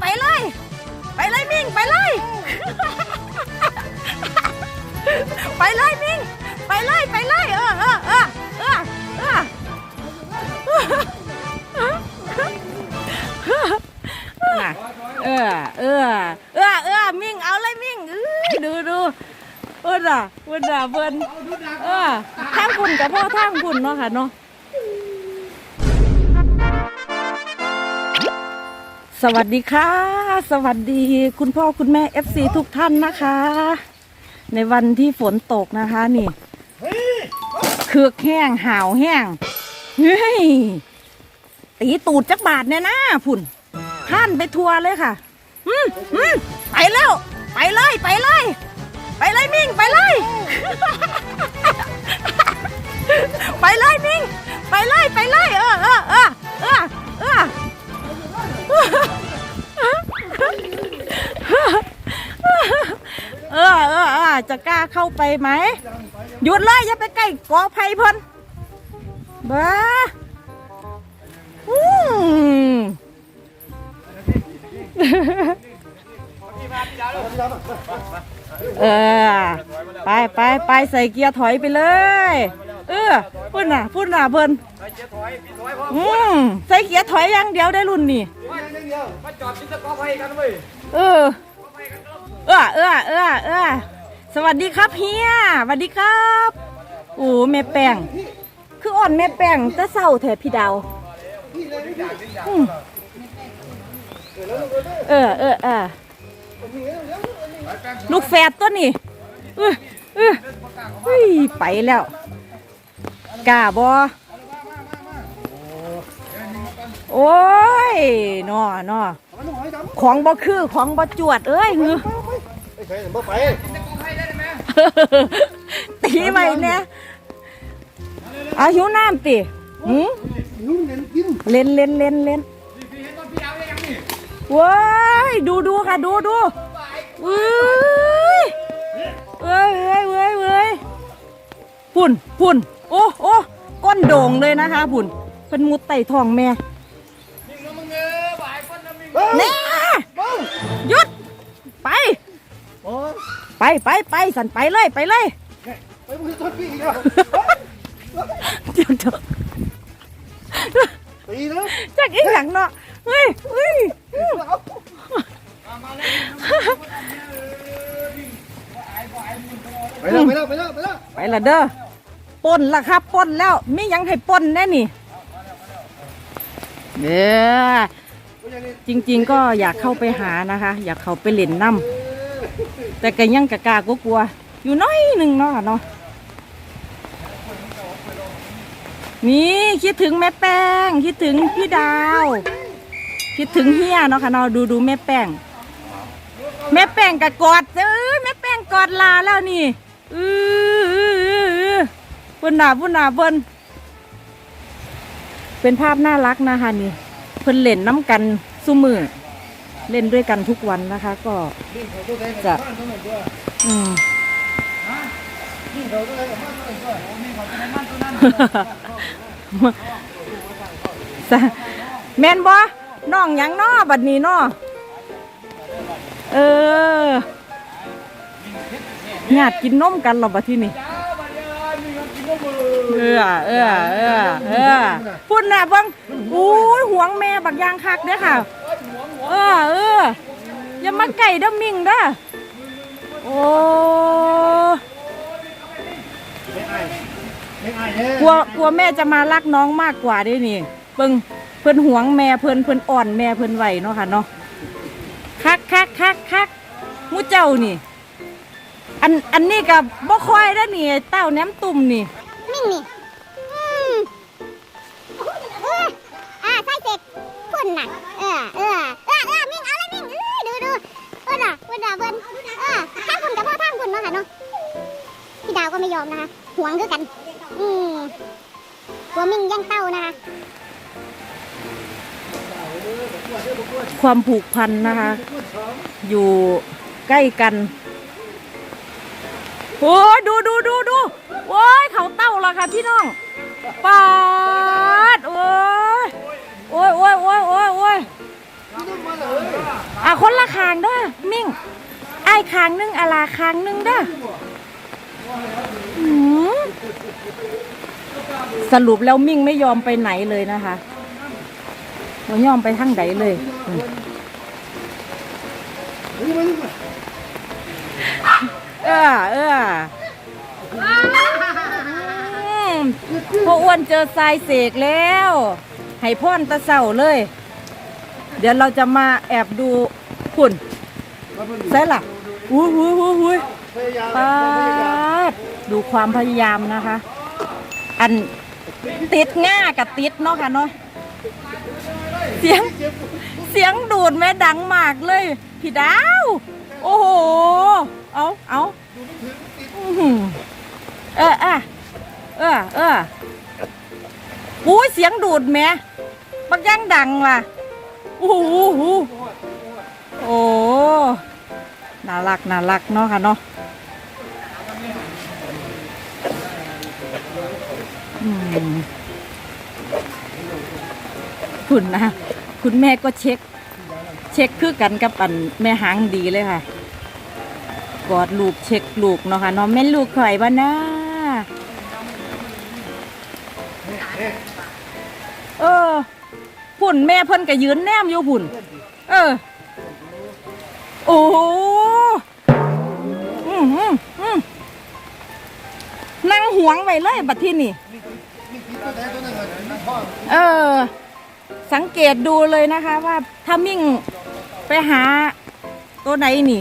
ไปเลย ไปเลยมิ่งไปเลย ไปเลยมิ่งไปเลยไปเลยเออเออเออเออเออเออเออเออเออมิ่งเอาเลยมิ่งเอ้ยดูดูเออน่ะเออน่ะเบิ่นเออทางคุณกับพ่อทางคุณเนาะค่ะเนาะ สวัสดีค่ะ สวัสดีคุณพ่อคุณแม่ FC ทุกท่านนะคะ ในวันที่ฝนตกนะคะนี่เคือกแห้งห่าวแห้งเฮ้ยตีตูดจักบาทเนี่ยนะพุ่นท่านไปทัวร์เลยค่ะ อืมอืมไปแล้ว ไปเลย ไปเลย ไปเลยมิ่ง ไปเลย จะกล้าเข้าไปไหมหยุดเลยอย่าไปใกล้กอไผ่เพิ่นบ้าอืมเออไปไปไปใส่เกียร์ถอยไปเลย เออพุ่นน่ะพุ่นน่ะเพิ่นอืมใส่เกียร์ถอยอย่างเดียวได้รุ่นนี่มาจอดที่ตะกอไฟกันเว้ยเออ เออเออเออเออ สวัสดีครับเฮียสวัสดีครับโอ้แม่แป้งคืออ่อนแม่แป้งแต่เศร้าแท้พี่ดาวอืมเออเออเออลูกแฝดตัวนี้เออเออเฮ้ยไปแล้วกาบอโอ้ยนอนอของบ่คือของบ่จวดเอ้ยฮือไอ้ใครถึงบ่ไป ตีไปเนี่ยอาหิวน้ำติหืมยุ่งเน้นกินเล่นเล่นเล่นเล่นว้ายดูดูค่ะดูดูเว้ยเว้ยเว้ยเว้ยเว้ยพุ่นพุ่นโอ้โอ้ก้นโด่งเลยนะคะพุ่นเป็นมุดไต่ทองแม่แน่ ไปไปไปสันไปเลยไปเลยไปมึงทอดพี่อีกแล้วเดี๋ยวเถอะตีนะจากอีกอย่างเนาะเฮ้ยเฮ้ยไปแล้วไปแล้วไปแล้วไปแล้วไปละเด้อปนละครับปนแล้วมีหยังให้ปนแน่นี่เด้อจริง ๆ ก็อยากเข้าไปหานะคะ อยากเข้าไปเล่นน้ำ แต่ก็ยังกะกล้ากลัวๆอยู่น้อยหนึ่งเนาะเนาะนี่คิดถึงแม่แป้ง คิดถึงพี่ดาว คิดถึงเฮียเนาะค่ะเนาะดูดูแม่แป้ง แม่แป้งกะกอดเอ้ยแม่แป้งกอดลาแล้วนี่อืออืออืออือเพิ่นหนาเพิ่นหนาเพิ่นเป็นภาพน่ารักนะคะนี่เพิ่นเล่นน้ำกันซุมือ เล่นด้วยกันทุกวันนะคะ ก็จะอืมแมนบ่น้องยังนอบัดนี้นอเออญาติกินนมกันหรอบัดที่นี่เออเออเออเออพุ่นน่ะบังอู้หวงแม่บักยางคักเด้อค่ะ เออเอออย่ามาไก่เด้อมิงเด้อโอ้กลัวกลัวแม่จะมารักน้องมากกว่าด้วยนี่เบิ่งเพิ่นหวงแม่เพิ่นเพิ่นอ่อนแม่เพิ่นไหวเนาะค่ะเนาะคักคักคักคักมูเจ้านี่ อันอันนี้กับบ่ค่อยได้นี่เต้าแหนมตุ่มนี่มิ่งนี่อืมอ่าใช่เสร็จ ความผูกพันนะคะ อยู่ใกล้กันโอ้ดูดูดูดูโอ้ยเขาเต้าละค่ะพี่น้องปาดโอ้ยโอ้ยโอ้ยโอ้ยโอ้ยโอ้ยไม่ต้องมาเลยคนละคางเด้อมิ่งไอ้คางนึงอาลาคางนึงเด้อสรุปแล้วมิ่งไม่ยอมไปไหนเลยนะคะ ไม่ยอมไปทางไหนเลยอืมเฮ้ยมาลูกมาเออเอออืมพ่ออ้วนเจอทรายเสกแล้ว ให้พ่อนตะเสาเลย เดี๋ยวเราจะมาแอบดูคุณมาเพิ่งใช่ล่ะอุ้ยอุ้ยอุ้ยอุ้ยพยายามปาดดูความพยายามนะคะ อันติดง่ากับติดเนาะค่ะเนาะ เสียง เสียงดูดแม่ดังมากเลย พี่ดาว โอ้โห เอาเอาอื้อหือเออเออเออเอออุ้เสียงดูดแม่บักย่างดังว่ะโอ้โหโอ้น่ารักน่ารักเนาะค่ะเนาะอืม คุณนะคุณแม่ก็เช็ค เช็คคือกันกับอันแม่หางดีเลยค่ะ กอดลูกเช็คลูกเนาะค่ะเนาะแม่ลูกข่อยบ้านะเออพุ่นแม่เพิ่นก็ยืนแนมอยู่พุ่น เออ โอ้อืมอืมอืมนั่งหวงไว้เลยบัดที่นี่ เออ สังเกตดูเลยนะคะว่าถ้ามิ่งไปหาตัวไหนนี่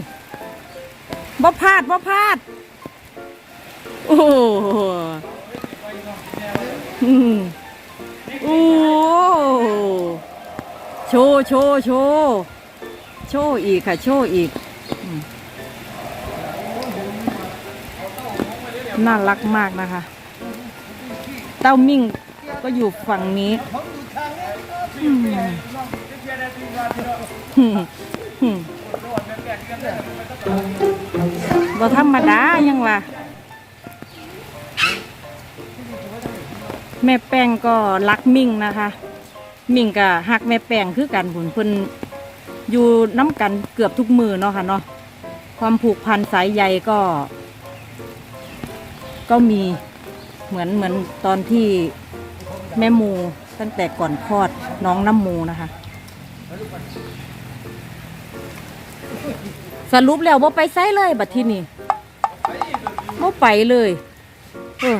บ่พลาดบ่พลาด โอ้โหอืมโอ้โชว์โชว์โชว์โชว์อีกค่ะ โชว์อีก น่ารักมากนะคะ เต้ามิ่งก็อยู่ฝั่งนี้ บ่ธรรมดายังวะแม่แป้งก็รักมิ่งนะคะ มิ่งก็หักแม่แป้งคือกันผุนเพิ่นอยู่น้ำกันเกือบทุกมือเนาะค่ะเนาะความผูกพันสายใยก็ ก็มีเหมือนเหมือนตอนที่แม่มู ตั้งแต่ก่อนคลอดน้องน้ำมูนะคะ สรุปแล้วว่าไปไซเลยบัดที่นี่ว่าไปเลยเออ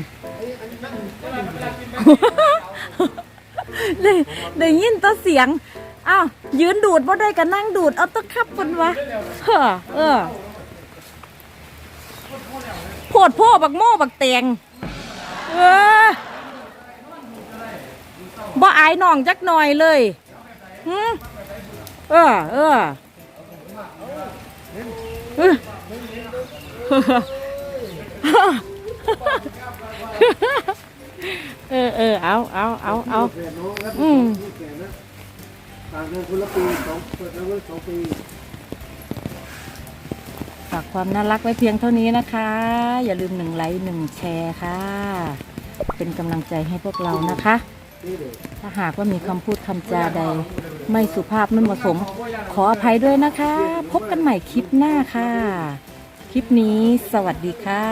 ได้ได้ยินแตัวเสียง อ้าว ยืนดูดว่าได้กันนั่งดูด เอาตะขับคนวะเฮ้อเออโพดโพบักโม่บักแตงเออ บ่อายน้องจักหน่อยเลยหืมเออเออเออเออเออเอาเอาเอาเอ้าอืมฝดนะต่างกันคนละปีสองเปิดแล้วสองปีฝากความน่ารักไว้เพียงเท่านี้นะคะ อย่าลืมหนึ่งไลค์หนึ่งแชร์ค่ะ เป็นกำลังใจให้พวกเรานะคะ ถ้าหากว่ามีคำพูดคำจาใด ไม่สุภาพไม่เหมาะสม ขออภัยด้วยนะคะ พบกันใหม่คลิปหน้าค่ะ คลิปนี้สวัสดีค่ะ